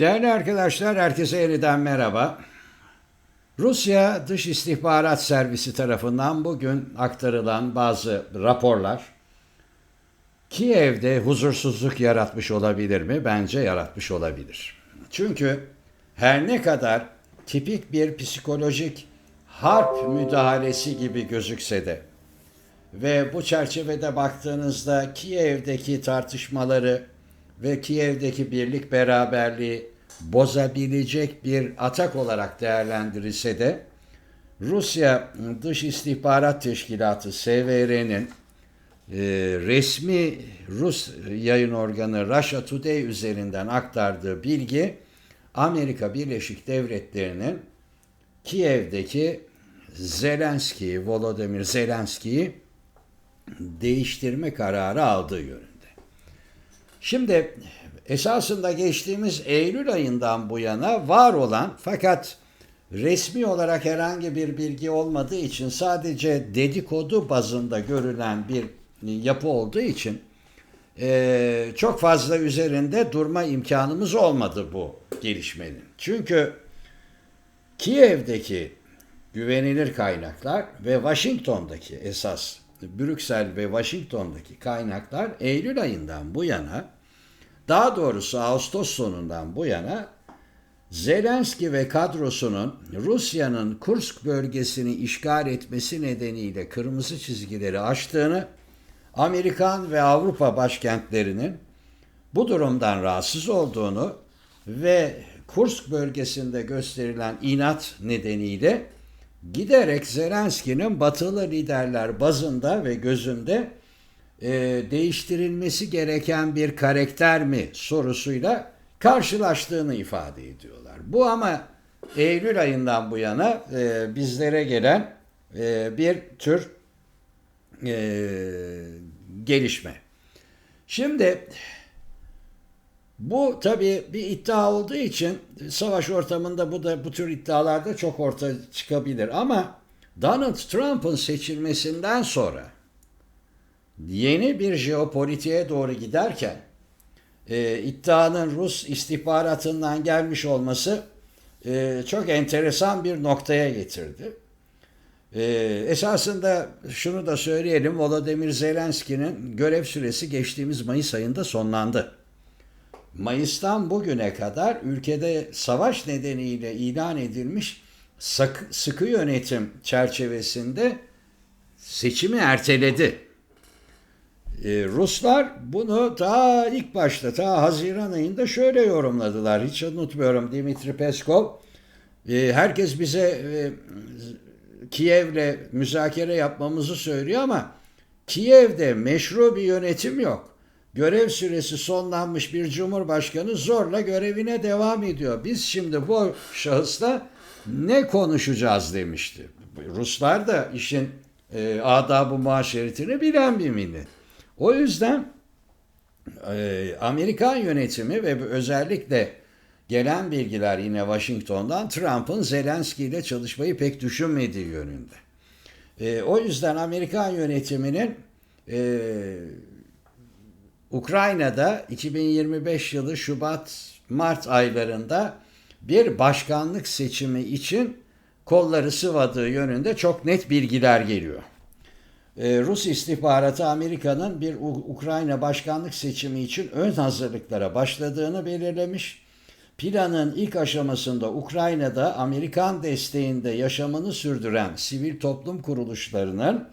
Değerli arkadaşlar, herkese yeniden merhaba. Rusya Dış İstihbarat Servisi tarafından bugün aktarılan bazı raporlar Kiev'de huzursuzluk yaratmış olabilir mi? Bence yaratmış olabilir. Çünkü her ne kadar tipik bir psikolojik harp müdahalesi gibi gözükse de ve bu çerçevede baktığınızda Kiev'deki tartışmaları ve Kiev'deki birlik beraberliği bozabilecek bir atak olarak değerlendirilse de Rusya Dış İstihbarat Teşkilatı SVR'nin e, resmi Rus yayın organı Russia Today üzerinden aktardığı bilgi Amerika Birleşik Devletleri'nin Kiev'deki Zelenski'yi, Volodymyr Zelenski'yi değiştirme kararı aldığı yönünde. Şimdi esasında geçtiğimiz Eylül ayından bu yana var olan fakat resmi olarak herhangi bir bilgi olmadığı için sadece dedikodu bazında görülen bir yapı olduğu için eee, çok fazla üzerinde durma imkanımız olmadı bu gelişmenin. Çünkü Kiev'deki güvenilir kaynaklar ve Washington'daki esas Brüksel ve Washington'daki kaynaklar Eylül ayından bu yana daha doğrusu Ağustos sonundan bu yana Zelenski ve kadrosunun Rusya'nın Kursk bölgesini işgal etmesi nedeniyle kırmızı çizgileri aştığını, Amerikan ve Avrupa başkentlerinin bu durumdan rahatsız olduğunu ve Kursk bölgesinde gösterilen inat nedeniyle giderek Zelenski'nin batılı liderler bazında ve gözünde e, değiştirilmesi gereken bir karakter mi sorusuyla karşılaştığını ifade ediyorlar. Bu ama Eylül ayından bu yana e, bizlere gelen e, bir tür e, gelişme. Şimdi bu tabii bir iddia olduğu için savaş ortamında bu da bu tür iddialarda çok ortaya çıkabilir ama Donald Trump'ın seçilmesinden sonra yeni bir jeopolitiğe doğru giderken e, iddianın Rus istihbaratından gelmiş olması e, çok enteresan bir noktaya getirdi. E, esasında şunu da söyleyelim, Volodymyr Zelenski'nin görev süresi geçtiğimiz Mayıs ayında sonlandı. Mayıs'tan bugüne kadar ülkede savaş nedeniyle ilan edilmiş sıkı, yönetim çerçevesinde seçimi erteledi. Ee, Ruslar bunu daha ilk başta, ta Haziran ayında şöyle yorumladılar. Hiç unutmuyorum Dimitri Peskov. e, herkes bize e, Kiev'le müzakere yapmamızı söylüyor ama Kiev'de meşru bir yönetim yok. Görev süresi sonlanmış bir cumhurbaşkanı zorla görevine devam ediyor. Biz şimdi bu şahısla ne konuşacağız demişti. Ruslar da işin e, adab-ı bilen bir millet. O yüzden e, Amerikan yönetimi ve özellikle gelen bilgiler yine Washington'dan Trump'ın Zelenski ile çalışmayı pek düşünmediği yönünde. E, o yüzden Amerikan yönetiminin e, Ukrayna'da 2025 yılı Şubat-Mart aylarında bir başkanlık seçimi için kolları sıvadığı yönünde çok net bilgiler geliyor. Ee, Rus istihbaratı Amerika'nın bir Ukrayna başkanlık seçimi için ön hazırlıklara başladığını belirlemiş. Planın ilk aşamasında Ukrayna'da Amerikan desteğinde yaşamını sürdüren sivil toplum kuruluşlarının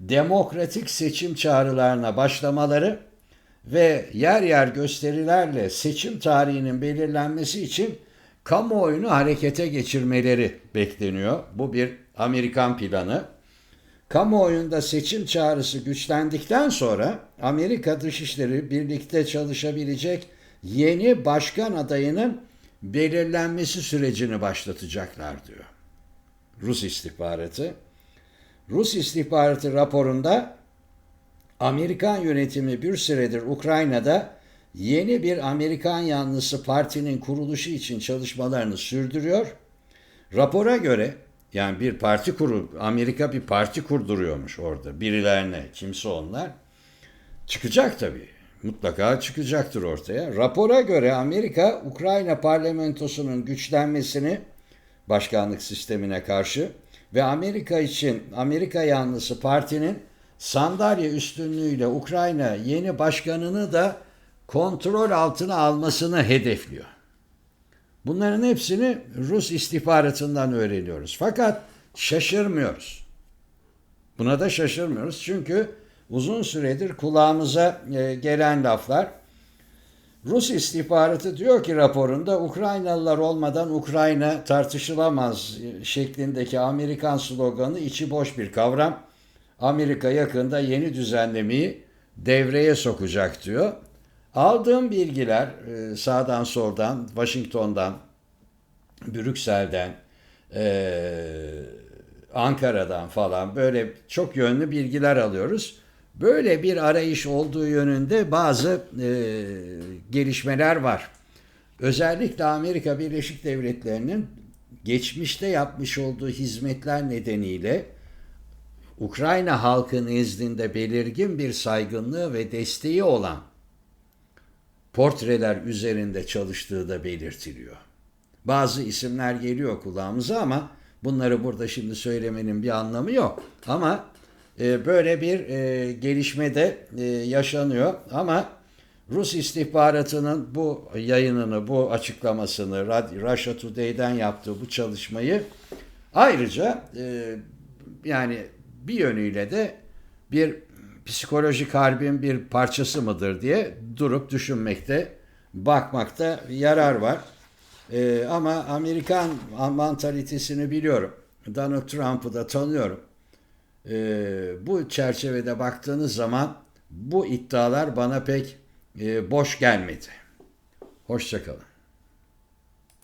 demokratik seçim çağrılarına başlamaları ve yer yer gösterilerle seçim tarihinin belirlenmesi için kamuoyunu harekete geçirmeleri bekleniyor. Bu bir Amerikan planı. Kamuoyunda seçim çağrısı güçlendikten sonra Amerika Dışişleri birlikte çalışabilecek yeni başkan adayının belirlenmesi sürecini başlatacaklar diyor. Rus istihbaratı. Rus istihbaratı raporunda Amerikan yönetimi bir süredir Ukrayna'da yeni bir Amerikan yanlısı partinin kuruluşu için çalışmalarını sürdürüyor. Rapora göre yani bir parti kuru Amerika bir parti kurduruyormuş orada birilerine kimse onlar. Çıkacak tabii. mutlaka çıkacaktır ortaya. Rapora göre Amerika Ukrayna parlamentosunun güçlenmesini başkanlık sistemine karşı ve Amerika için Amerika yanlısı partinin sandalye üstünlüğüyle Ukrayna yeni başkanını da kontrol altına almasını hedefliyor. Bunların hepsini Rus istihbaratından öğreniyoruz. Fakat şaşırmıyoruz. Buna da şaşırmıyoruz çünkü uzun süredir kulağımıza e, gelen laflar Rus istihbaratı diyor ki raporunda Ukraynalılar olmadan Ukrayna tartışılamaz şeklindeki Amerikan sloganı içi boş bir kavram. Amerika yakında yeni düzenlemeyi devreye sokacak diyor. Aldığım bilgiler e, sağdan soldan, Washington'dan, Brüksel'den, e, Ankara'dan falan böyle çok yönlü bilgiler alıyoruz. Böyle bir arayış olduğu yönünde bazı e, gelişmeler var. Özellikle Amerika Birleşik Devletleri'nin geçmişte yapmış olduğu hizmetler nedeniyle Ukrayna halkı nezdinde belirgin bir saygınlığı ve desteği olan portreler üzerinde çalıştığı da belirtiliyor. Bazı isimler geliyor kulağımıza ama bunları burada şimdi söylemenin bir anlamı yok. Ama e, böyle bir e, gelişme de e, yaşanıyor ama Rus istihbaratının bu yayınını, bu açıklamasını Russia Today'den yaptığı bu çalışmayı ayrıca yani bir yönüyle de bir psikolojik harbin bir parçası mıdır diye durup düşünmekte, bakmakta yarar var. Ee, ama Amerikan mantalitesini biliyorum. Donald Trump'ı da tanıyorum. Ee, bu çerçevede baktığınız zaman bu iddialar bana pek e, boş gelmedi. Hoşçakalın.